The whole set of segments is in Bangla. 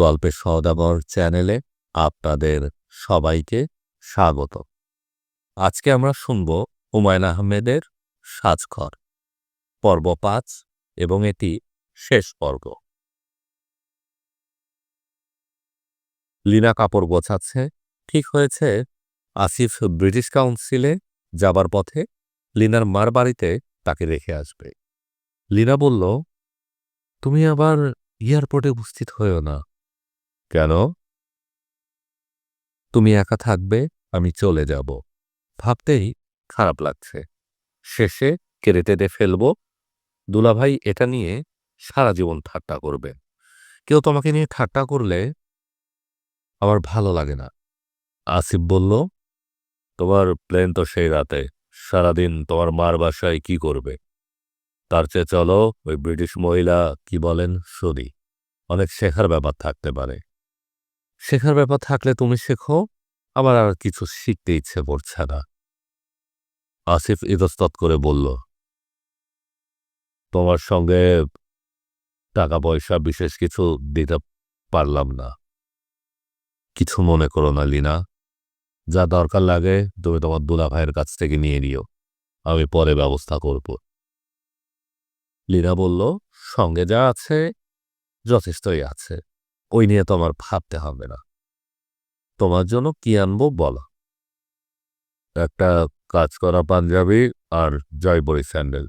গল্পের সওদাগর চ্যানেলে আপনাদের সবাইকে স্বাগত। আজকে আমরা শুনব হুমায়ুন আহমেদের সাজঘর, পর্ব পাঁচ এবং এটি শেষ পর্ব। লীনা কাপড় গোছাচ্ছে, ঠিক হয়েছে, আসিফ ব্রিটিশ কাউন্সিলে যাবার পথে লিনার মার বাড়িতে তাকে রেখে আসবে। লীনা বলল, তুমি আবার এয়ারপোর্টে উপস্থিত হয়েও না। কেন? তুমি একা থাকবে, আমি চলে যাব। ভাবতেই খারাপ লাগছে। শেষে কেড়ে টেটে ফেলব। দুলাভাই এটা নিয়ে সারা জীবন ঠাট্টা করবে। কেউ তোমাকে নিয়ে ঠাট্টা করলে আমার ভালো লাগে না। আসিফ বলল, তোমার প্লেন তো সেই রাতে। সারাদিন তোমার মার বাসায় কি করবে? তার চেয়ে চলো, ওই ব্রিটিশ মহিলা কি বলেন শুনি অনেক শেখার ব্যাপার থাকতে পারে। শেখার ব্যাপার থাকলে তুমি শেখো আমার আর কিছু শিখতে ইচ্ছে করছে না। আসিফ ইতস্তত করে বলল, তোমার সঙ্গে টাকা পয়সা বিশেষ কিছু দিতে পারলাম না। কিছু মনে করো না, লিনা। যা দরকার লাগে তুমি তোমার দুলা ভাইয়ের কাছ থেকে নিয়ে নিও। আমি পরে ব্যবস্থা করব। লীনা বলল, সঙ্গে যা আছে, যথেষ্টই আছে। ওই নিয়ে তোমার ভাবতে হবে না। তোমার জন্য কি আনব বলো। একটা কাজ করা পাঞ্জাবি আর জয়বরী স্যান্ডেল।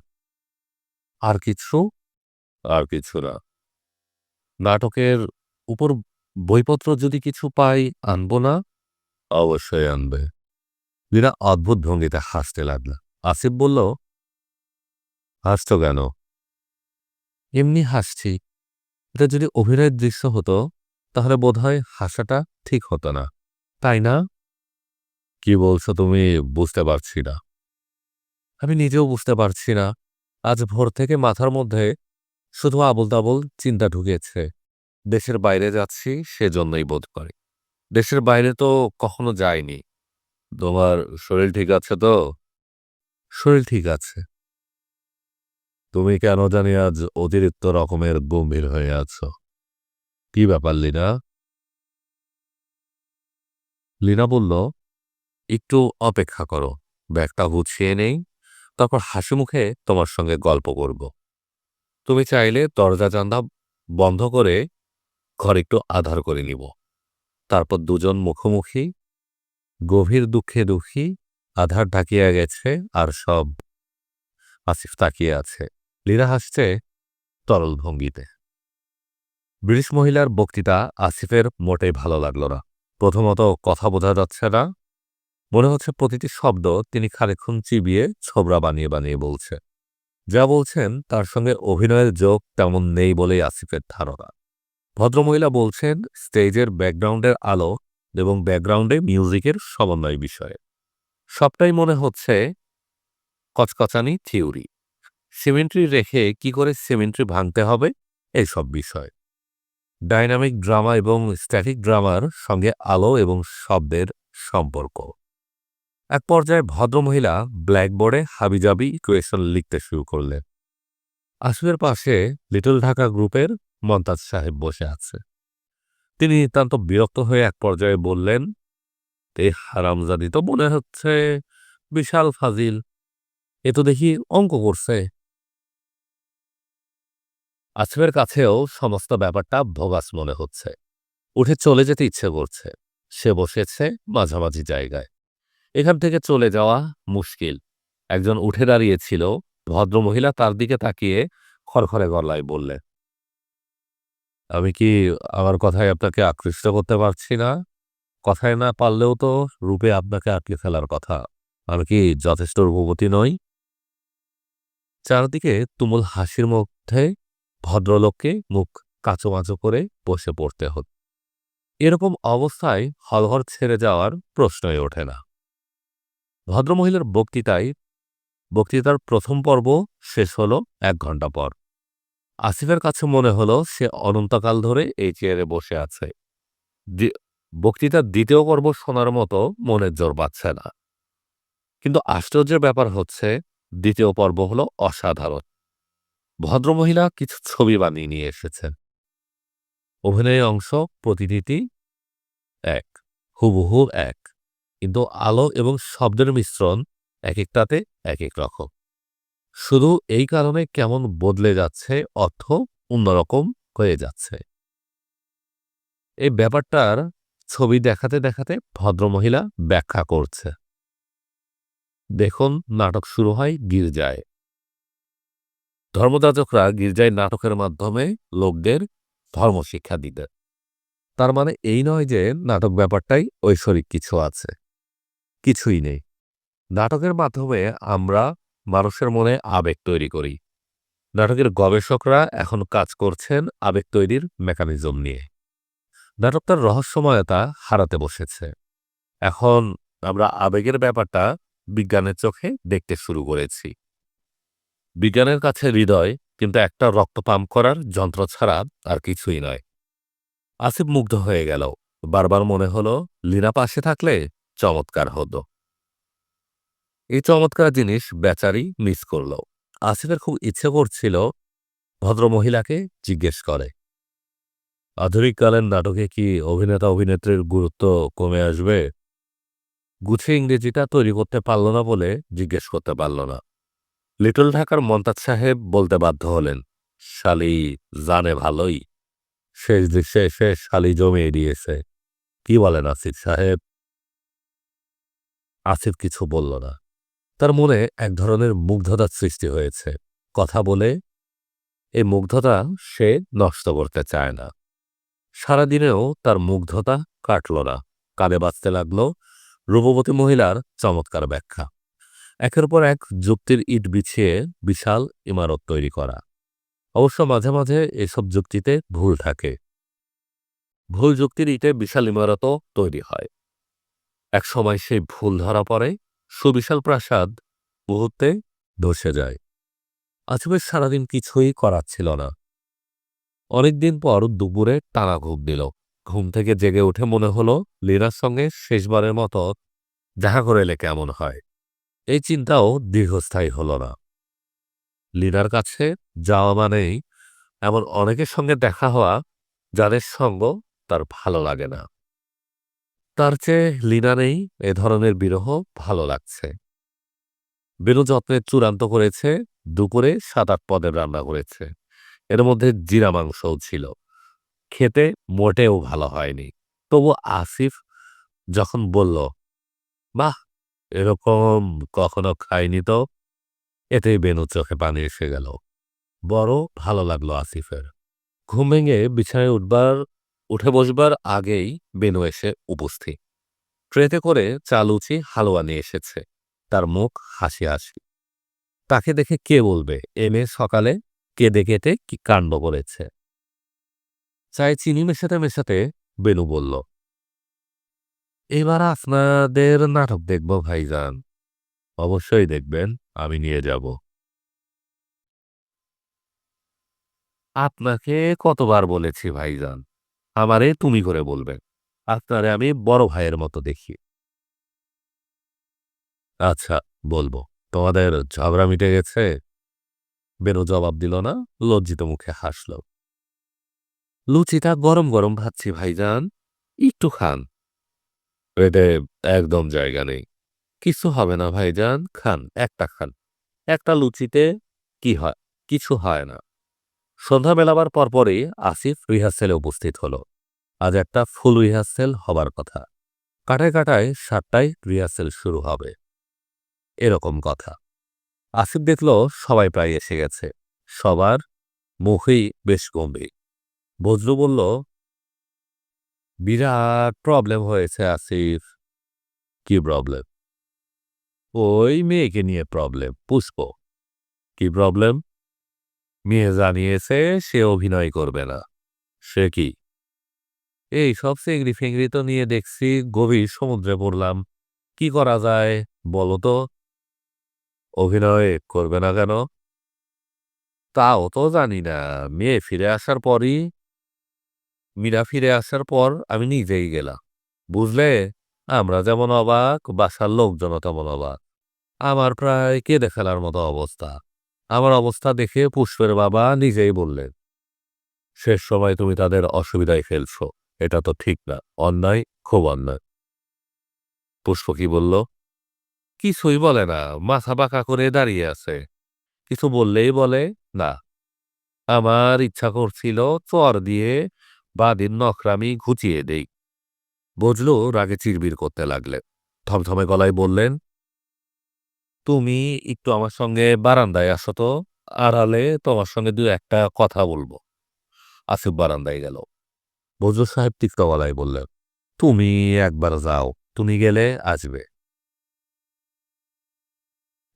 আর কিছু? আর কিছু না। নাটকের উপর বইপত্র যদি কিছু পাই আনব না? অবশ্যই আনবে। লীনা অদ্ভুত ভঙ্গিতে হাসতে লাগল। আসিফ বলল হাসছ কেন? এমনি হাসছি। এটা যদি অভিনয়ের দৃশ্য হতো তাহলে বোধহয় হাসাটা ঠিক হতো না। তাই না? কি বলছো তুমি? বুঝতে পারছি না। আমি নিজেও বুঝতে পারছি না। আজ ভোর থেকে মাথার মধ্যে শুধু আবল তাবল চিন্তা ঢুকেছে। দেশের বাইরে যাচ্ছি সেজন্যই বোধ করে। দেশের বাইরে তো কখনো যায়নি তোমার শরীর ঠিক আছে তো? শরীর ঠিক আছে। তুমি কেন জানি আজ অতিরিক্ত রকমের গম্ভীর হয়ে আছো। কি ব্যাপার, লীনা? লীনা বলল, একটু অপেক্ষা করো, ব্যাগটা গুছিয়ে নেই, তারপর হাসি মুখে তোমার সঙ্গে গল্প করব। তুমি চাইলে দরজা জানলা বন্ধ করে ঘর একটু আধার করে নিব। তারপর দুজন মুখোমুখি, গভীর দুঃখে দুঃখী, আধার ঢাকিয়া গেছে আর সব আসিফ তাকিয়ে আছে। লীরা হাসছে তরল ভঙ্গিতে। ব্রিটিশ মহিলার বক্তৃতা আসিফের মোটেই ভালো লাগল না। প্রথমত কথা বোঝা যাচ্ছে না। মনে হচ্ছে প্রতিটি শব্দ তিনি খানিক্ষণ চিবিয়ে ছোবরা বানিয়ে বানিয়ে বলছে। যা বলছেন তার সঙ্গে অভিনয়ের যোগ তেমন নেই বলেই আসিফের ধারণা। ভদ্রমহিলা বলছেন, স্টেজের ব্যাকগ্রাউন্ডের আলো এবং ব্যাকগ্রাউন্ডে মিউজিকের সমন্বয় বিষয়ে। সবটাই মনে হচ্ছে কচকচানি থিওরি। সিমেন্ট্রি রেখে কি করে সিমেন্ট্রি ভাঙতে হবে? এইসব বিষয়। ডাইনামিক ড্রামা এবং স্ট্যাটিক ড্রামার সঙ্গে আলো এবং শব্দের সম্পর্ক। এক পর্যায়ে ভদ্রমহিলা ব্ল্যাকবোর্ডে হাবিজাবি ইকুয়েশন লিখতে শুরু করলেন। আসুয়ের পাশে লিটল ঢাকা গ্রুপের মন্তাজ সাহেব বসে আছে। তিনি নিতান্ত বিরক্ত হয়ে এক পর্যায়ে বললেন এই হারামজাদি তো মনে হচ্ছে বিশাল ফাজিল। এ তো দেখি অঙ্ক করছে। আসফের কাছেও সমস্ত ব্যাপারটা ভোগাস মনে হচ্ছে। উঠে চলে যেতে ইচ্ছে করছে। সে বসেছে মাঝামাঝি জায়গায়। এখান থেকে চলে যাওয়া মুশকিল। একজন উঠে দাঁড়িয়েছিল। ভদ্রমহিলা তার দিকে তাকিয়ে খড়খড়ে গলায় বললে আমি কি আমার কথায় আপনাকে আকৃষ্ট করতে পারছি না? কথায় না পারলেও তো রূপে আপনাকে আটকে ফেলার কথা। আমি কি যথেষ্ট রূপবতী নই? চারদিকে তুমুল হাসির মধ্যে ভদ্রলোককে মুখ কাঁচোমাচো করে বসে পড়তে হত। এরকম অবস্থায় হলঘর ছেড়ে যাওয়ার প্রশ্নই ওঠে না। ভদ্রমহিলার বক্তৃতায়, বক্তৃতার প্রথম পর্ব শেষ হলো এক ঘণ্টা পর। আসিফের কাছে মনে হলো সে অনন্তকাল ধরে এই চেয়ারে বসে আছে। বক্তৃতার দ্বিতীয় পর্ব শোনার মতো মনের জোর পাচ্ছে না। কিন্তু আশ্চর্যের ব্যাপার হচ্ছে, দ্বিতীয় পর্ব হলো অসাধারণ। ভদ্রমহিলা কিছু ছবি বানিয়ে নিয়ে এসেছেন। অভিনয় অংশ, প্রতিনিধি এক, হুবহু এক। কিন্তু আলো এবং শব্দের মিশ্রণ এক একটাতে এক এক রকম। শুধু এই কারণে কেমন বদলে যাচ্ছে, অর্থ অন্যরকম হয়ে যাচ্ছে। এই ব্যাপারটার ছবি দেখাতে দেখাতে ভদ্রমহিলা ব্যাখ্যা করছে। দেখুন, নাটক শুরু হয় গির্জায়। ধর্মযাজকরা গির্জায় নাটকের মাধ্যমে লোকদের ধর্মশিক্ষা দিতে তার মানে এই নয় যে নাটক ব্যাপারটাই ঐশ্বরিক কিছু আছে, কিছুই নেই। নাটকের মাধ্যমে আমরা মানুষের মনে আবেগ তৈরি করি। নাটকের গবেষকরা এখন কাজ করছেন আবেগ তৈরির মেকানিজম নিয়ে। নাটকটার রহস্যময়তা হারাতে বসেছে। এখন আমরা আবেগের ব্যাপারটা বিজ্ঞানের চোখে দেখতে শুরু করেছি। বিজ্ঞানের কাছে হৃদয়, কিন্তু একটা রক্ত পাম্প করার যন্ত্র ছাড়া আর কিছুই নয়। আসিফ মুগ্ধ হয়ে গেল। বারবার মনে হলো, লীনা পাশে থাকলে চমৎকার হতো। এই চমৎকার জিনিস বেচারি মিস করল। আসিফের খুব ইচ্ছে করছিল ভদ্রমহিলাকে জিজ্ঞেস করে আধুনিককালের নাটকে কি অভিনেতা অভিনেত্রীর গুরুত্ব কমে আসবে? গুছে ইংরেজিটা তৈরি করতে পারল না বলে জিজ্ঞেস করতে পারল না। লিটল ঢাকার মন্তাজ সাহেব বলতে বাধ্য হলেন, শালি জানে ভালোই। শেষ দৃশ্যে এসে শালি জমিয়ে দিয়েছে। কি বলেন আসিফ সাহেব? আসিফ কিছু বলল না। তার মনে এক ধরনের মুগ্ধতার সৃষ্টি হয়েছে। কথা বলে এই মুগ্ধতা সে নষ্ট করতে চায় না। সারাদিনেও তার মুগ্ধতা কাটল না। কানে বাঁচতে লাগল। রূপবতী মহিলার চমৎকার ব্যাখ্যা। একের পর এক যুক্তির ইট বিছিয়ে বিশাল ইমারত তৈরি করা। অবশ্য মাঝে মাঝে এসব যুক্তিতে ভুল থাকে। ভুল যুক্তির ইটে বিশাল ইমারতও তৈরি হয়। এক সময় সেই ভুল ধরা পড়ে, সুবিশাল প্রাসাদ মুহূর্তে ধসে যায়। আসিফের সারাদিন কিছুই করার ছিল না। অনেকদিন পর দুপুরে টানা ঘুম দিল। ঘুম থেকে জেগে উঠে মনে হলো, লীনার সঙ্গে শেষবারের মতো দেখা করে এলে কেমন হয়। এই চিন্তাও দীর্ঘস্থায়ী হল না। লিনার কাছে যাওয়া মানেই এমন অনেকের সঙ্গে দেখা হওয়া যাদের সঙ্গ তার ভালো লাগে না। তার চেয়ে লিনারেই এ ধরনের বিরহ ভালো লাগছে। বেনু যত্নে চূড়ান্ত করেছে, দুপুরে সাত আট পদের রান্না করেছে। এর মধ্যে জিরা মাংসও ছিল। খেতে মোটেও ভালো হয়নি। তবু আসিফ যখন বলল, বাহ এরকম কখনো খাইনি তো? এতেই বেনু চোখে পানি এসে গেল। বড় ভালো লাগল আসিফের। ঘুম ভেঙে বিছানায় উঠবার, উঠে বসবার আগেই বেনু এসে উপস্থিত। ট্রেতে করে চালুচি হালুয়া নিয়ে এসেছে। তার মুখ হাসি হাসি। তাকে দেখে কে বলবে? এমএ সকালে কেঁদে কেটে কি কাণ্ড করেছে? চায় চিনি মেশাতে মেশাতে বেনু বলল এবার আপনাদের নাটক দেখব, ভাইজান। অবশ্যই দেখবেন, আমি নিয়ে যাব। আপনাকে কতবার বলেছি, ভাইজান? আমারে তুমি করে বলবেন আপনারে আমি বড় ভাইয়ের মতো দেখি। আচ্ছা বলব। তোমাদের ঝগড়া মিটে গেছে? বেনু জবাব দিল না, লজ্জিত মুখে হাসল। লুচিটা গরম গরম ভাবছি ভাইজান। একটু খান। এতে একদম জায়গা নেই। কিছু হবে না, ভাইজান, খান, একটা খান। একটা লুচিতে কি হয়? কিছু হয় না। সন্ধ্যা মেলাবার পরপরই আসিফ রিহার্সেলে উপস্থিত হলো। আজ একটা ফুল রিহার্সেল হবার কথা। কাটায় কাটায় সাতটায় রিহার্সেল শুরু হবে। এরকম কথা। আসিফ দেখল সবাই প্রায় এসে গেছে। সবার মুখেই বেশ গম্ভীর। বজরু বলল বিরাট প্রবলেম হয়েছে আসিফ। কি প্রবলেম ওই মেয়েকে নিয়ে প্রবলেম পুষ্প। কি প্রবলেম মেয়ে জানিয়েছে সে অভিনয় করবে না। সে কি? এই সব চিংড়ি ফিংড়ি তো নিয়ে দেখছি, গভীর সমুদ্রে পড়লাম। কি করা যায়, বলো তো। অভিনয় করবে না কেন? তাও তো জানি না, মেয়ে ফিরে আসার পরই মীরা ফিরে আসার পর আমি নিজেই গেলাম। বুঝলে, আমরা যেমন অবাক, বাসার লোকজনও তেমন অবাক। আমার প্রায় কেঁদে ফেলার মতো অবস্থা। আমার অবস্থা দেখে পুষ্পের বাবা নিজেই বললেন, শেষ সময় তুমি তাদের অসুবিধায় ফেলছো। এটা তো ঠিক না। অন্যায়, খুব অন্যায়। পুষ্প কি বলল, কিছুই বলে না। মাথা বাঁকা করে দাঁড়িয়ে আছে। কিছু বললেই বলে, না। আমার ইচ্ছা করছিল চর দিয়ে বাদিন নখরামি ঘুচিয়ে দেই। বুঝলো? রাগে চিরবির করতে লাগলে। থমথমে গলায় বললেন, তুমি একটু আমার সঙ্গে বারান্দায় আসো তো, আড়ালে তোমার সঙ্গে দু একটা কথা বলব। আসিফ বারান্দায় গেল। বজর সাহেব তিক্ত গলায় বললেন, তুমি একবার যাও, তুমি গেলে আসবে।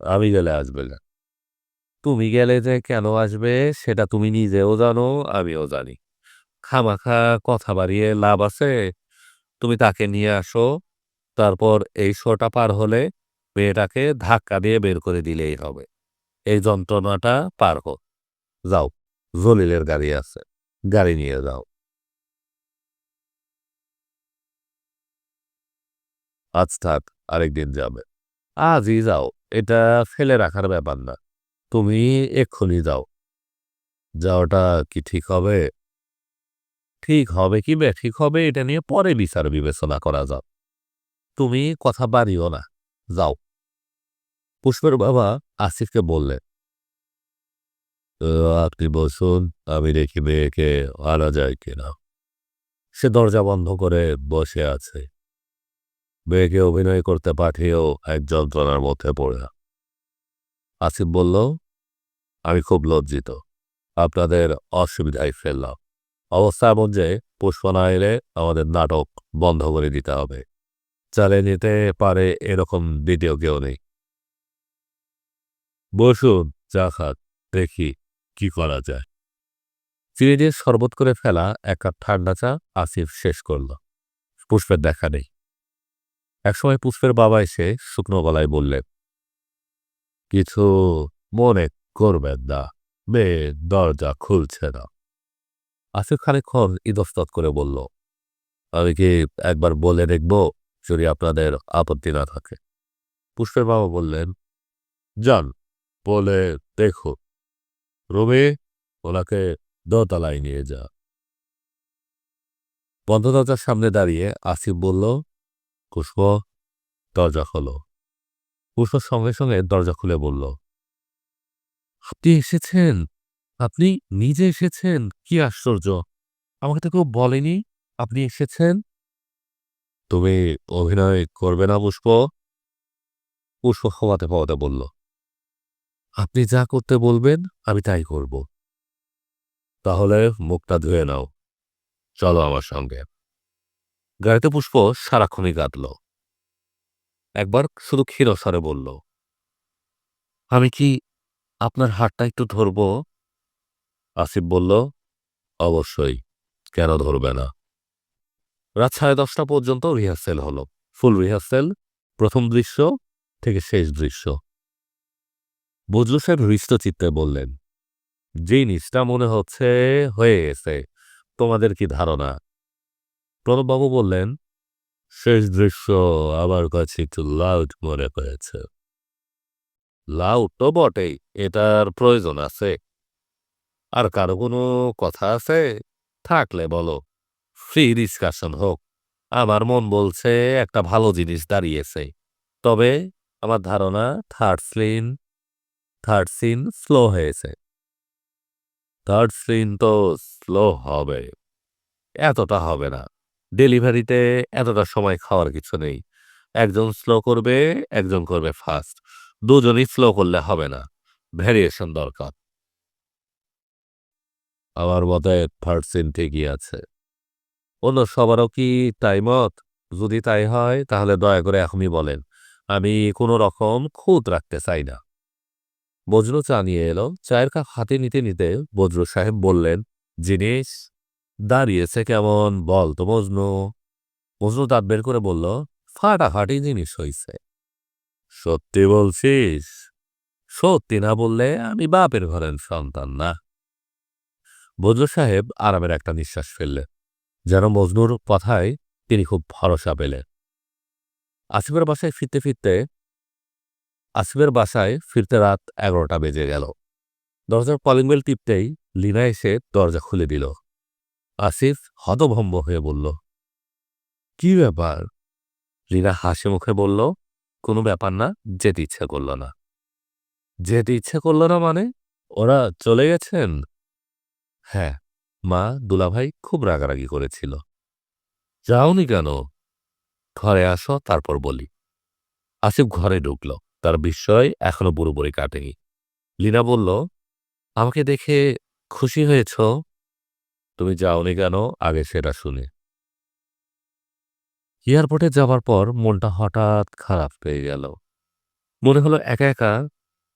আমি গেলে আসবে না। তুমি গেলে যে কেন আসবে, সেটা তুমি নিজেও জানো, আমিও জানি। খামাখা কথা বাড়িয়ে লাভ আছে। তুমি তাকে নিয়ে আসো। তারপর এই শোটা পার হলে মেয়েটাকে ধাক্কা দিয়ে বের করে দিলেই হবে। এই যন্ত্রণাটা পার হোক। যাও, জলিলের গাড়ি আছে। গাড়ি নিয়ে যাও। আজ থাক, আরেকদিন যাবে। আজই যাও। এটা ফেলে রাখার ব্যাপার না। তুমি এক্ষুনি যাও। যাওয়াটা কি ঠিক হবে? ঠিক হবে কি বে, ঠিক হবে, এটা নিয়ে পরে বিচার বিবেচনা করা যাও তুমি কথা বাড়িও না, যাও। পুষ্পের বাবা আসিফকে বললেন আপনি বসুন, আমি দেখি মেয়েকে আনা যায় কিনা। সে দরজা বন্ধ করে বসে আছে। মেয়েকে অভিনয় করতে পাঠিয়েও এক যন্ত্রণার মধ্যে পড়ে। আসিফ বলল, আমি খুব লজ্জিত, আপনাদের অসুবিধায় ফেললাম। অবস্থা এমন যে পুষ্প না এলে আমাদের নাটক বন্ধ করে দিতে হবে। চালিয়ে নিতে পারে এরকম দ্বিতীয় কেউ নেই। বসুন, চা খাক দেখি কি করা যায়। দিয়ে শরবত করে ফেলা এক কাপ ঠান্ডা চা আসিফ শেষ করল। পুষ্পের দেখা নেই। একসময় পুষ্পের বাবা এসে শুকনো গলায় বললেন, কিছু মনে করবেন না, মেয়ে দরজা খুলছে না। আসিফ খানিক্ষণ ইতস্তত করে বলল, আমি কি একবার বলে দেখব যদি আপনাদের আপত্তি না থাকে? পুষ্পের বাবা বললেন, যান, বলে দেখো। রবি ওনাকে দোতলায় নিয়ে যা। বন্ধ দরজার সামনে দাঁড়িয়ে আসিফ বলল, পুষ্প, দরজা খোলো। পুষ্প সঙ্গে সঙ্গে দরজা খুলে বলল, আপনি এসেছেন? আপনি নিজে এসেছেন? কি আশ্চর্য। আমাকে তো কেউ বলেনি আপনি এসেছেন। তুমি অভিনয় করবে না পুষ্প? পুষ্প খাওয়াতে পাওয়াতে বলল। আপনি যা করতে বলবেন আমি তাই করব। তাহলে মুখটা ধুয়ে নাও। চলো আমার সঙ্গে। গাড়িতে পুষ্প সারাক্ষণই কাঁদল একবার শুধু ক্ষীরস্বরে বলল আমি কি আপনার হাতটা একটু ধরব? আসিফ বলল, অবশ্যই, কেন ধরবে না? রাত সাড়ে দশটা পর্যন্ত রিহার্সেল হলো। ফুল রিহার্সেল, প্রথম দৃশ্য থেকে শেষ দৃশ্য। বজলু সাহেব হৃষ্ট চিত্তে বললেন জিনিসটা মনে হচ্ছে হয়ে গেছে। তোমাদের কি ধারণা? প্রণববাবু বললেন, শেষ দৃশ্য আমার কাছে একটু লাউড মনে হয়েছে। লাউড তো বটেই, এটার প্রয়োজন আছে। আর কারও কোনো কথা আছে? থাকলে বলো। ফ্রি ডিসকাশন হোক। আমার মন বলছে একটা ভালো জিনিস দাঁড়িয়েছে। তবে আমার ধারণা third scene third scene slow হয়েছে। থার্ড সিন তো স্লো হবে। এতটা হবে না। ডেলিভারিতে এতটা সময় খাওয়ার কিছু নেই। একজন স্লো করবে, একজন করবে ফাস্ট দুজনই স্লো করলে হবে না। ভ্যারিয়েশন দরকার। আমার মতে থার্ড ঠিকই আছে। অন্য সবারও কি তাই মত? যদি তাই হয়, তাহলে দয়া করে এখনই বলেন, আমি কোনো রকম খুঁত রাখতে চাই না। বজ্র চা নিয়ে এলো, চায়ের কাপ হাতে নিতে নিতে বজ্র সাহেব বললেন, জিনিস, দাঁড়িয়েছে কেমন? বল তো মজনু মজনু দাঁত বের করে বলল, ফাটাফাটি জিনিস হইছে। সত্যি বলছিস? সত্যি না বললে আমি বাপের ঘরের সন্তান না। বজ্র সাহেব আরামের একটা নিঃশ্বাস ফেললেন। যেন মজনুর কথায় তিনি খুব ভরসা পেলেন। আসিফের বাসায় ফিরতে ফিরতে, আসিফের বাসায় ফিরতে রাত এগারোটা বেজে গেল। দরজার কলিং বেল টিপতেই লিনা এসে দরজা খুলে দিল। আসিফ হতভম্ব হয়ে বলল, কি ব্যাপার? রিনা হাসি মুখে বলল, কোনো ব্যাপার না, যেতে ইচ্ছে করল না। যেতে ইচ্ছে করল না মানে? ওরা চলে গেছেন? হ্যাঁ মা দুলাভাই খুব রাগারাগি করেছিল। যাওনি কেন? ঘরে আসো, তারপর বলি। আসিফ ঘরে ঢুকল, তার বিস্ময় এখনও পুরোপুরি কাটেনি। লীনা বলল, আমাকে দেখে খুশি হয়েছ? তুমি যাওনি কেন? আগে সেটা শুনে। এয়ারপোর্টে যাবার পর মনটা হঠাৎ খারাপ হয়ে গেল। মনে হলো একা একা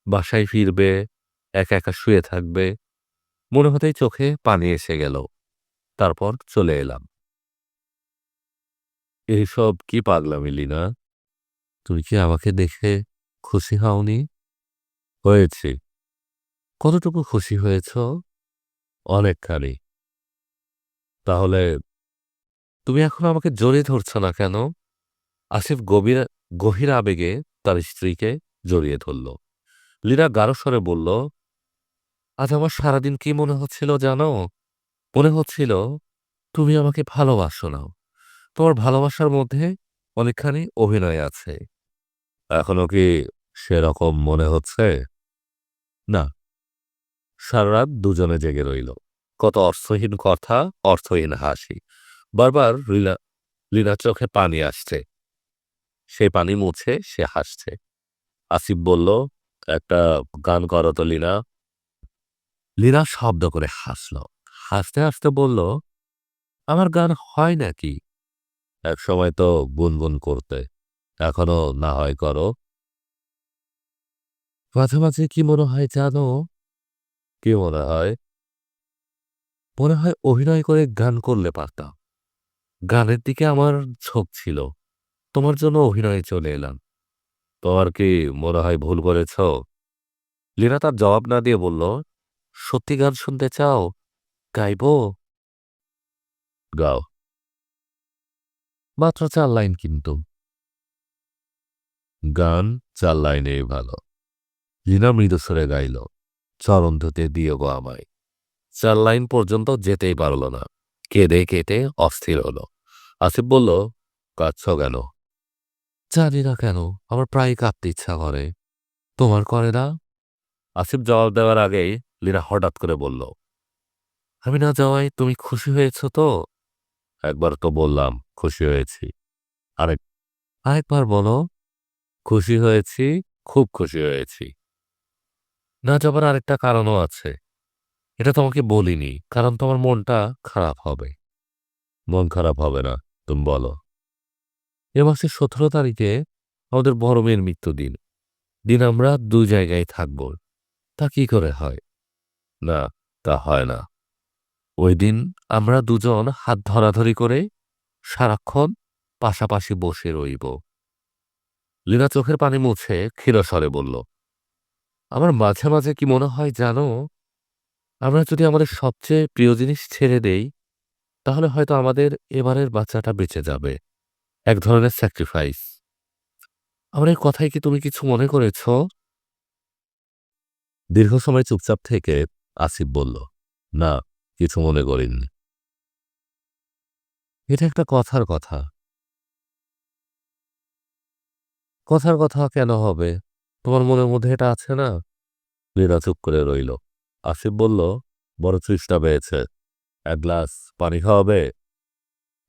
বাসায় ফিরবে, একা একা শুয়ে থাকবে মনে হতেই চোখে পানি এসে গেল। তারপর চলে এলাম। এইসব কি পাগলামি, লিনা? তুমি কি আমাকে দেখে খুশি হওনি? হয়েছি। কতটুকু খুশি হয়েছ? অনেকখানি। তাহলে তুমি এখন আমাকে জড়িয়ে ধরছ না কেন? আসিফ গভীর গভীর আবেগে তার স্ত্রীকে জড়িয়ে ধরল। লীনা গাঢ় স্বরে বলল আজ আমার সারাদিন কি মনে হচ্ছিল জানো? মনে হচ্ছিল তুমি আমাকে ভালোবাসো না। তোমার ভালোবাসার মধ্যে অনেকখানি অভিনয় আছে। এখনও কি সেরকম মনে হচ্ছে? না। সারা রাত দুজনে জেগে রইল। কত অর্থহীন কথা, অর্থহীন হাসি। বারবার লীলা লীনার চোখে পানি আসছে। সে পানি মুছে, সে হাসছে। আসিফ বলল, একটা গান করো তো, লীনা। লীনা শব্দ করে হাসল। হাসতে হাসতে বলল, আমার গান হয় নাকি? এক সময় তো গুনগুন করতে, এখনও না হয় করো। মাঝে মাঝে কি মনে হয় জানো? কি মনে হয়? মনে হয় অভিনয় করে গান করলে পারতাম। গানের দিকে আমার ঝোঁক ছিল, তোমার জন্য অভিনয়ে চলে এলাম। তোমার কি মনে হয় ভুল করেছ? লীরা তার জবাব না দিয়ে বলল সত্যি গান শুনতে চাও? গাইব? গাও। মাত্র চার লাইন কিন্তু। গান চার লাইনে ভালো। লীনা মৃদুস্বরে গাইল চরণ ধুতে দিও গো আমায়। চার লাইন পর্যন্ত যেতেই পারল না। কেঁদে কেটে অস্থির হলো। আসিফ বলল কাঁদছ কেন? জানি না কেন আমার প্রায় কাঁদতে ইচ্ছা করে। তোমার করে না? আসিফ জবাব দেওয়ার আগেই লীনা হঠাৎ করে বলল, আমি না যাওয়ায় তুমি খুশি হয়েছ তো? একবার তো বললাম, খুশি হয়েছি। আরেক আরেকবার বলো। খুশি হয়েছি, খুব খুশি হয়েছি। না যাবার আরেকটা কারণও আছে। এটা তোমাকে বলিনি, কারণ তোমার মনটা খারাপ হবে। মন খারাপ হবে না, তুমি বলো। এ মাসের সতেরো তারিখে আমাদের বড় মেয়ের মৃত্যুদিন। দিন আমরা দু জায়গায় থাকব। তা কি করে হয়? না, তা হয় না। ওই দিন আমরা দুজন হাত ধরাধরি করে সারাক্ষণ পাশাপাশি বসে রইব। লীনা চোখের পানি মুছে ক্ষীরস্বরে বলল, আমার মাঝে মাঝে কি মনে হয় জানো, আমরা যদি আমাদের সবচেয়ে প্রিয় জিনিস ছেড়ে দেই, তাহলে হয়তো আমাদের এবারের বাচ্চাটা বেঁচে যাবে। এক ধরনের স্যাক্রিফাইস আমার এই কথায় কি তুমি কিছু মনে করেছ? দীর্ঘ সময় চুপচাপ থেকে আসিফ বলল, না, কিছু মনে করিনি। এটা একটা কথার কথা। কথার কথা কেন হবে? তোমার মনের মধ্যে এটা আছে না? লীনা চুপ করে রইল। আসিফ বলল, বড় তৃষ্ণা পেয়েছে। এক গ্লাস পানি খাওয়াবে?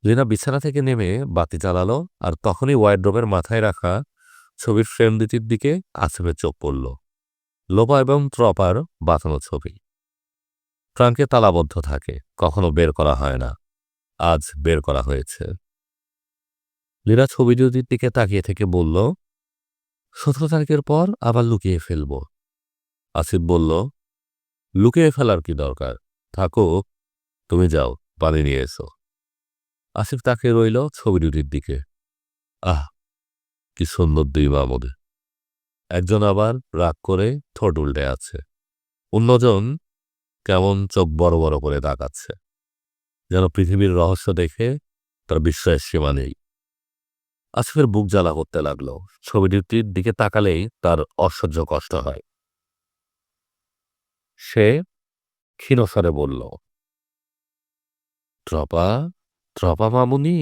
লীনা বিছানা থেকে নেমে বাতি জ্বালালো আর তখনই ওয়াইড্রোবের মাথায় রাখা ছবির ফ্রেম দুটির দিকে আসিফের চোখ পড়ল। লোপা এবং ত্রপার বাঁচানো ছবি। ট্রাঙ্কে তালাবদ্ধ থাকে, কখনো বের করা হয় না। আজ বের করা হয়েছে। লীনা ছবি দুটির দিকে তাকিয়ে থেকে বলল, সতেরো তারিখের পর আবার লুকিয়ে ফেলব। আসিফ বলল, লুকিয়ে ফেলার কি দরকার? থাকো, তুমি যাও, পানি নিয়ে এসো। আসিফ তাকে রইল ছবি দুটির দিকে। আহ, কি সুন্দর দুই মামুদে। একজন আবার রাগ করে ঠোঁট উল্টে আছে। অন্যজন কেমন চোখ বড় বড় করে তাকাচ্ছে। যেন পৃথিবীর রহস্য দেখে তার বিশ্বাস সীমা নেই। আসিফের বুক জ্বালা করতে লাগল। ছবিটির দিকে তাকালেই তার অসহ্য কষ্ট হয়। সে ক্ষীণস্বরে বলল, ট্রপা ট্রপা মামুনি,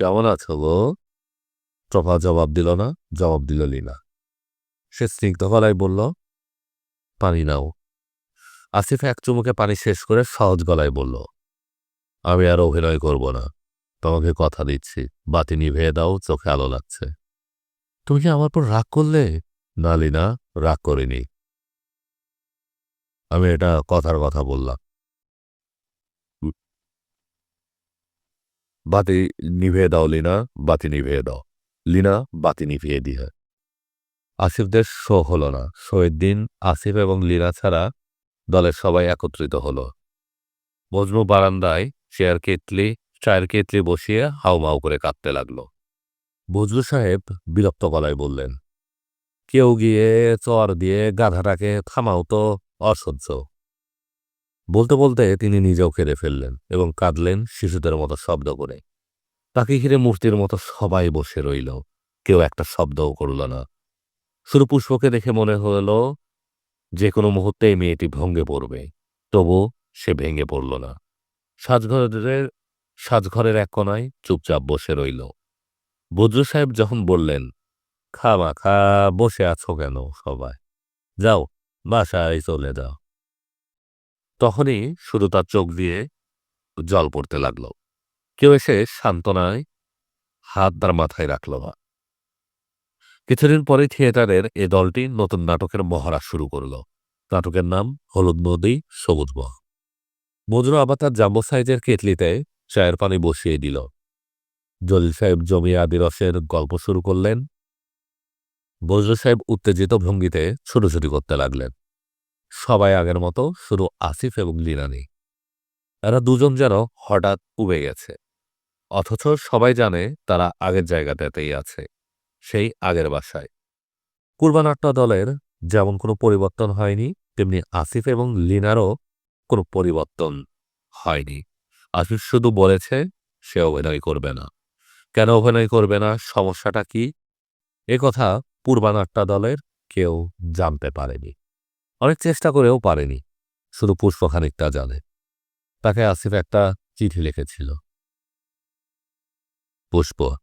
কেমন আছো গো? ট্রপা জবাব দিল না, জবাব দিল লিনা। সে স্নিগ্ধ গলায় বলল, পানি নাও। আসিফ এক চুমুকে পানি শেষ করে সহজ গলায় বলল, আমি আর অভিনয় করব না। তোমাকে কথা দিচ্ছি। বাতি নিভিয়ে দাও, চোখে আলো লাগছে। তুমি কি আমার পর রাগ করলে? না, লিনা, রাগ করিনি। আমি এটা কথার কথা বললাম। বাতি নিভিয়ে দাও, লিনা, বাতি নিভিয়ে দাও। লিনা, বাতি নিভিয়ে দিয়ে। আসিফদের শো হলো না। শোয়ের দিন আসিফ এবং লিনা ছাড়া দলের সবাই একত্রিত হল। মজনু বারান্দায় চেয়ার কেতলি চায়ের কেতলি বসিয়ে হাউমাউ করে কাঁদতে লাগল। বজলু সাহেব বিরক্ত গলায় বললেন, কেউ গিয়ে চর দিয়ে গাধাটাকে থামাও তো, অসহ্য। বলতে বলতে তিনি নিজেও কেঁদে ফেললেন এবং কাঁদলেন শিশুদের মতো শব্দ করে। তাকে ঘিরে মূর্তির মতো সবাই বসে রইল, কেউ একটা শব্দও করল না। শুধু পুষ্পকে দেখে মনে হলো যে কোনো মুহূর্তে মেয়েটি ভঙ্গে পড়বে তবু সে ভেঙে পড়ল না। সাজঘরের সাজঘরের এক কোনায় চুপচাপ বসে রইল। বজ্র সাহেব যখন বললেন, খা মা, খা, বসে আছো কেন সবাই? যাও, বাসায় চলে যাও। তখনই শুধু তার চোখ দিয়ে জল পড়তে লাগল। কেউ এসে সান্ত্বনায় হাত তার মাথায় রাখল না। কিছুদিন পরে থিয়েটারের এ দলটি নতুন নাটকের মহড়া শুরু করল। নাটকের নাম হলুদ নদী, সবুজ বহ মজরু আবার তার জাম্বো সাইজের কেটলিতে চায়ের পানি বসিয়ে দিল। জলিল সাহেব জমি আদিরসের গল্প শুরু করলেন। বজরু সাহেব উত্তেজিত ভঙ্গিতে ছুটোছুটি করতে লাগলেন। সবাই আগের মতো শুধু আসিফ এবং লিনা নেই এরা দুজন যেন হঠাৎ উবে গেছে। অথচ সবাই জানে তারা আগের জায়গাটাতেই আছে। সেই আগের বাসায়। কুরবানাট্য দলের যেমন কোনো পরিবর্তন হয়নি, তেমনি আসিফ এবং লিনারও কোনো পরিবর্তন হয়নি। আসিফ শুধু বলেছে, সে অভিনয় করবে না। কেন অভিনয় করবে না, সমস্যাটা কি? এ কথা পূর্বানাট্য দলের কেউ জানতে পারেনি। অনেক চেষ্টা করেও পারেনি, শুধু পুষ্প খানিকটা জানে। তাকে আসিফ একটা চিঠি লিখেছিল। পুষ্প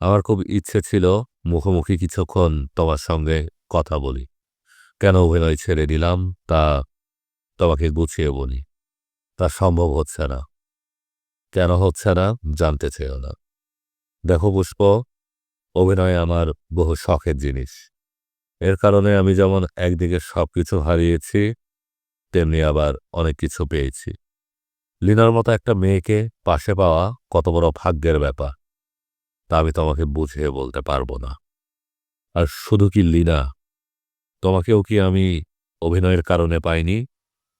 আমার খুব ইচ্ছে ছিল মুখোমুখি কিছুক্ষণ তোমার সঙ্গে কথা বলি। কেন অভিনয় ছেড়ে দিলাম তা তোমাকে গুছিয়ে বলি। তা সম্ভব হচ্ছে না। কেন হচ্ছে না জানতে চেয়েও না। দেখো পুষ্প, অভিনয় আমার বহু শখের জিনিস। এর কারণে আমি যেমন একদিকে সব কিছু হারিয়েছি, তেমনি আবার অনেক কিছু পেয়েছি। লিনার মতো একটা মেয়েকে পাশে পাওয়া কত বড় ভাগ্যের ব্যাপার। তা আমি তোমাকে বুঝিয়ে বলতে পারব না। আর শুধু কি লীনা? তোমাকেও কি আমি অভিনয়ের কারণে পাইনি?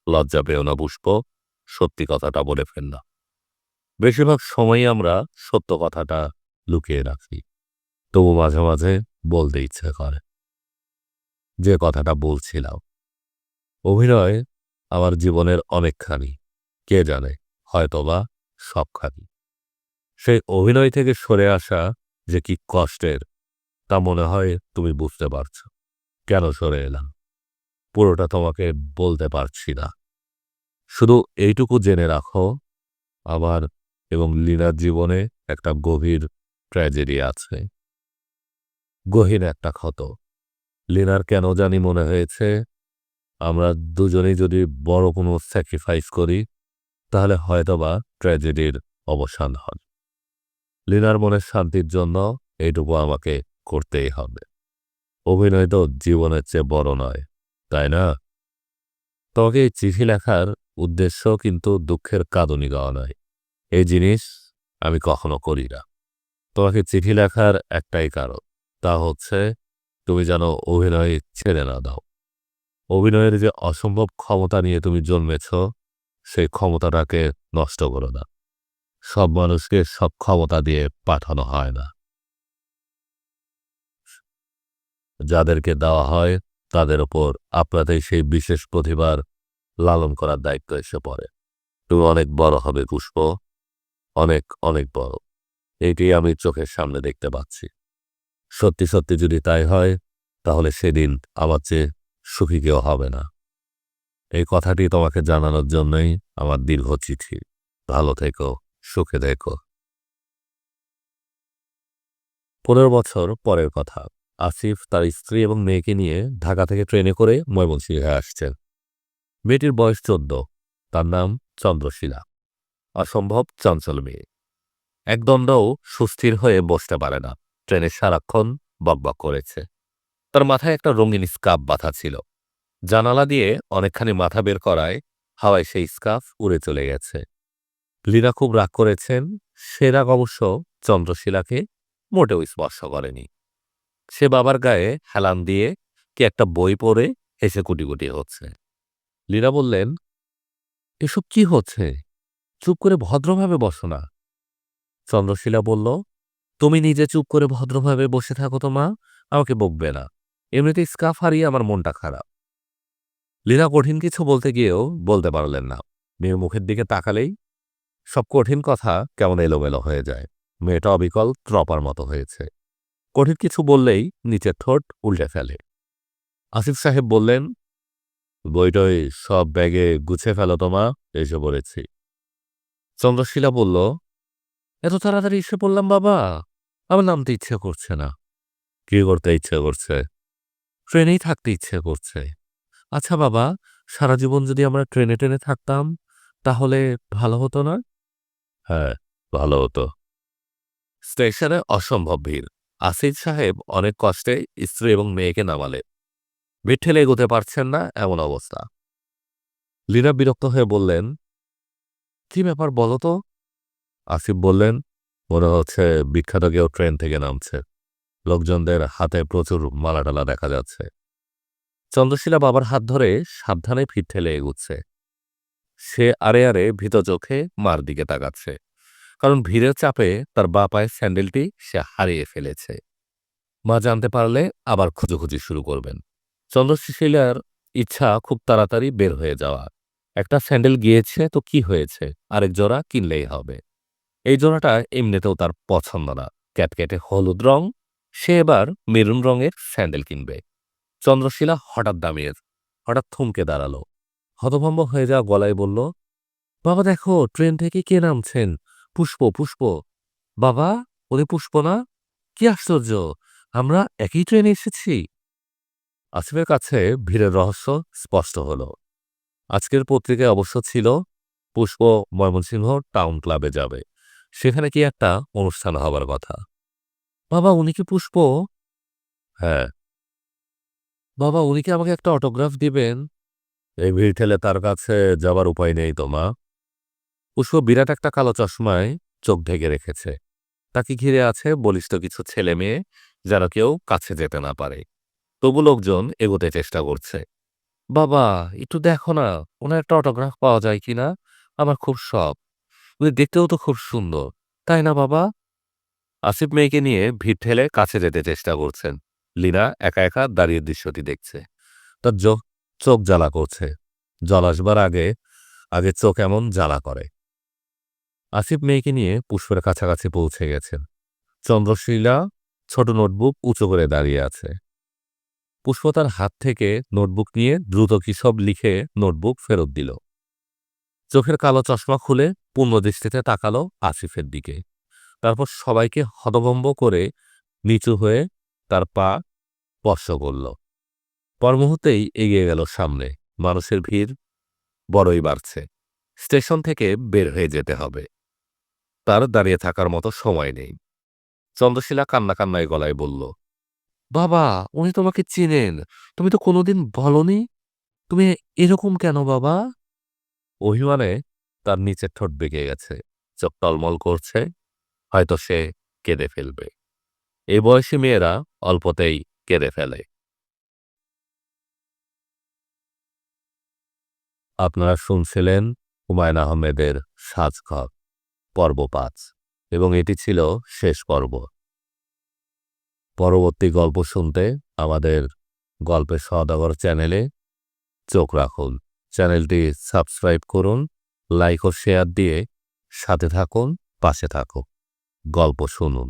লজ্জা পেও না পুষ্প, সত্যি কথাটা বলে ফেল না। বেশিরভাগ সময়ই আমরা সত্য কথাটা লুকিয়ে রাখি। তবু মাঝে মাঝে বলতে ইচ্ছে করে। যে কথাটা বলছিলাম, অভিনয় আমার জীবনের অনেকখানি, কে জানে, হয়তোবা সবখানি। সেই অভিনয় থেকে সরে আসা যে কি কষ্টের, তা মনে হয় তুমি বুঝতে পারছ। কেন সরে এলাম? পুরোটা তোমাকে বলতে পারছি না। শুধু এইটুকু জেনে রাখো, আমার এবং লীনার জীবনে একটা গভীর ট্র্যাজেডি আছে। গহীন একটা ক্ষত। লিনার কেন জানি মনে হয়েছে, আমরা দুজনেই যদি বড় কোনো স্যাক্রিফাইস করি, তাহলে হয়তোবা ট্র্যাজেডির অবসান হয় লিনার মনের শান্তির জন্য এইটুকু আমাকে করতেই হবে। অভিনয় তো জীবনের চেয়ে বড় নয়, তাই না? তোমাকে এই চিঠি লেখার উদ্দেশ্য কিন্তু দুঃখের কাঁদনি গাওয়া নয়। এই জিনিস আমি কখনো করি না। তোমাকে চিঠি লেখার একটাই কারণ, তা হচ্ছে তুমি যেন অভিনয় ছেড়ে না দাও। অভিনয়ের যে অসম্ভব ক্ষমতা নিয়ে তুমি জন্মেছ, সেই ক্ষমতাটাকে নষ্ট করো না। সব মানুষকে সব ক্ষমতা দিয়ে পাঠানো হয় না। যাদেরকে দেওয়া হয়, তাদের ওপর আপনাদের সেই বিশেষ প্রতিভার লালন করার দায়িত্ব এসে পড়ে। তুমি অনেক বড় হবে, পুষ্প। অনেক অনেক বড়। এইটি আমি চোখের সামনে দেখতে পাচ্ছি। সত্যি সত্যি যদি তাই হয়, তাহলে সেদিন আমার চেয়ে সুখী কেউ হবে না। এই কথাটি তোমাকে জানানোর জন্যই আমার দীর্ঘ চিঠি। ভালো থেকো। সুখে দেখো। পনেরো বছর পরের কথা। আসিফ তার স্ত্রী এবং মেয়েকে নিয়ে ঢাকা থেকে ট্রেনে করে ময়মনসিংহে আসছেন। মেয়েটির বয়স চোদ্দ। তার নাম চন্দ্রশিলা। অসম্ভব চঞ্চল মেয়ে। একদণ্ডও সুস্থির হয়ে বসতে পারে না। ট্রেনে সারাক্ষণ বকবক করেছে। তার মাথায় একটা রঙিন স্কার্ফ বাঁধা ছিল। জানালা দিয়ে অনেকখানি মাথা বের করায় হাওয়ায় সেই স্কার্ফ উড়ে চলে গেছে। লীনা খুব রাগ করেছেন, সে রাগ অবশ্য চন্দ্রশিলাকে মোটেও স্পর্শ করেনি। সে বাবার গায়ে হেলান দিয়ে কি একটা বই পড়ে হেসে কুটি কুটি হচ্ছে। লীনা বললেন, এসব কি হচ্ছে? চুপ করে ভদ্রভাবে বসো না। চন্দ্রশিলা বলল, তুমি নিজে চুপ করে ভদ্রভাবে বসে থাকো তো মা, আমাকে বকবে না। এমনিতে স্কাফ হারিয়ে আমার মনটা খারাপ। লীনা কঠিন কিছু বলতে গিয়েও বলতে পারলেন না। মেয়ের মুখের দিকে তাকালেই সব কঠিন কথা কেমন এলোমেলো হয়ে যায়। মেয়েটা অবিকল ত্রপার মতো হয়েছে। কঠিন কিছু বললেই নিচের ঠোঁট উল্টে ফেলে। আসিফ সাহেব বললেন, বইটই সব ব্যাগে গুছে ফেলো তোমা এসে পড়েছি। চন্দ্রশিলা বলল, এত তাড়াতাড়ি এসে পড়লাম বাবা, আমার নামতে ইচ্ছে করছে না। কি করতে ইচ্ছে করছে? ট্রেনেই থাকতে ইচ্ছে করছে। আচ্ছা বাবা, সারা জীবন যদি আমরা ট্রেনে ট্রেনে থাকতাম, তাহলে ভালো হতো না? হ্যাঁ ভালো হতো। স্টেশনে অসম্ভব ভিড়। আসিফ সাহেব অনেক কষ্টে স্ত্রী এবং মেয়েকে নামালে ভিড় ঠেলে এগোতে পারছেন না এমন অবস্থা। লীনা বিরক্ত হয়ে বললেন, কি ব্যাপার বলো তো? আসিফ বললেন, মনে হচ্ছে বিখ্যাত কেউ ট্রেন থেকে নামছে। লোকজনদের হাতে প্রচুর মালাটালা দেখা যাচ্ছে। চন্দ্রশিলা বাবার হাত ধরে সাবধানে ফিট ঠেলে এগুচ্ছে। সে আরে আরে ভীত চোখে মার দিকে তাকাচ্ছে। কারণ ভিড়ের চাপে তার বা পায়ের স্যান্ডেলটি সে হারিয়ে ফেলেছে। মা জানতে পারলে আবার খুঁজোখুঁজি শুরু করবেন। চন্দ্রশিলার ইচ্ছা খুব তাড়াতাড়ি বের হয়ে যাওয়া। একটা স্যান্ডেল গিয়েছে তো কি হয়েছে? আরেক জোড়া কিনলেই হবে। এই জোড়াটা এমনিতেও তার পছন্দ না। ক্যাটকেটে হলুদ রং, সে এবার মেরুন রঙের স্যান্ডেল কিনবে। চন্দ্রশিলা হঠাৎ দামিয়ে, হঠাৎ থমকে দাঁড়াল। হতভম্ব হয়ে যাওয়া গলায় বলল, বাবা দেখো, ট্রেন থেকে কে নামছেন? পুষ্প পুষ্প। বাবা, ওরে পুষ্প না? কি আশ্চর্য, আমরা একই ট্রেনে এসেছি? আসিফের কাছে ভিড়ের রহস্য স্পষ্ট হল। আজকের পত্রিকায় অবশ্য ছিল, পুষ্প ময়মনসিংহ টাউন ক্লাবে যাবে। সেখানে কি একটা অনুষ্ঠান হবার কথা। বাবা, উনি কি পুষ্প? হ্যাঁ। বাবা, উনি কি আমাকে একটা অটোগ্রাফ দিবেন? এই ভিড় ঠেলে তার কাছে যাবার উপায় নেই তো, মা? পুষ্প বিরাট একটা কালো চশমায় চোখ ঢেকে রেখেছে। তাকে ঘিরে আছে বলিষ্ঠ কিছু ছেলে মেয়ে যারা কেউ কাছে যেতে না পারে। তবু লোকজন এগোতে চেষ্টা করছে। বাবা, একটু দেখো না, ওনার একটা অটোগ্রাফ পাওয়া যায় কিনা? আমার খুব শখ। উনি দেখতেও তো খুব সুন্দর, তাই না বাবা? আসিফ মেয়েকে নিয়ে ভিড় ঠেলে কাছে যেতে চেষ্টা করছেন। লীনা একা একা দাঁড়িয়ে দৃশ্যটি দেখছে। তার চোখ জ্বালা করছে। জল আসবার আগে আগে চোখ এমন জ্বালা করে। আসিফ মেয়েকে নিয়ে পুষ্পের কাছাকাছি পৌঁছে গেছেন। চন্দ্রশীলা ছোট নোটবুক উঁচু করে দাঁড়িয়ে আছে। পুষ্প তার হাত থেকে নোটবুক নিয়ে দ্রুত কি সব লিখে নোটবুক ফেরত দিল। চোখের কালো চশমা খুলে পূর্ণদৃষ্টিতে তাকালো আসিফের দিকে। তারপর সবাইকে হতভম্ব করে নিচু হয়ে তার পা স্পর্শ করল। পর মুহূর্তেই এগিয়ে গেল সামনে। মানুষের ভিড় বড়ই বাড়ছে। স্টেশন থেকে বের হয়ে যেতে হবে। তার দাঁড়িয়ে থাকার মতো সময় নেই। চন্দ্রশিলা কান্না কান্নায় গলায় বলল, বাবা, উনি তোমাকে চিনেন। তুমি তো কোনোদিন বলনি? তুমি এরকম কেন বাবা? অভিমানে তার নিচের ঠোঁট বেঁকে গেছে। চোখ টলমল করছে। হয়তো সে কেঁদে ফেলবে। এ বয়সী মেয়েরা অল্পতেই কেঁদে ফেলে। আপনারা শুনছিলেন হুমায়ুন আহমেদের সাজঘর, পর্ব পাঁচ, এবং এটি ছিল শেষ পর্ব। পরবর্তী গল্প শুনতে আমাদের গল্পের সদাগর চ্যানেলে চোখ রাখুন। চ্যানেলটি সাবস্ক্রাইব করুন, লাইক ও শেয়ার দিয়ে সাথে থাকুন, পাশে থাকুন। গল্প শুনুন।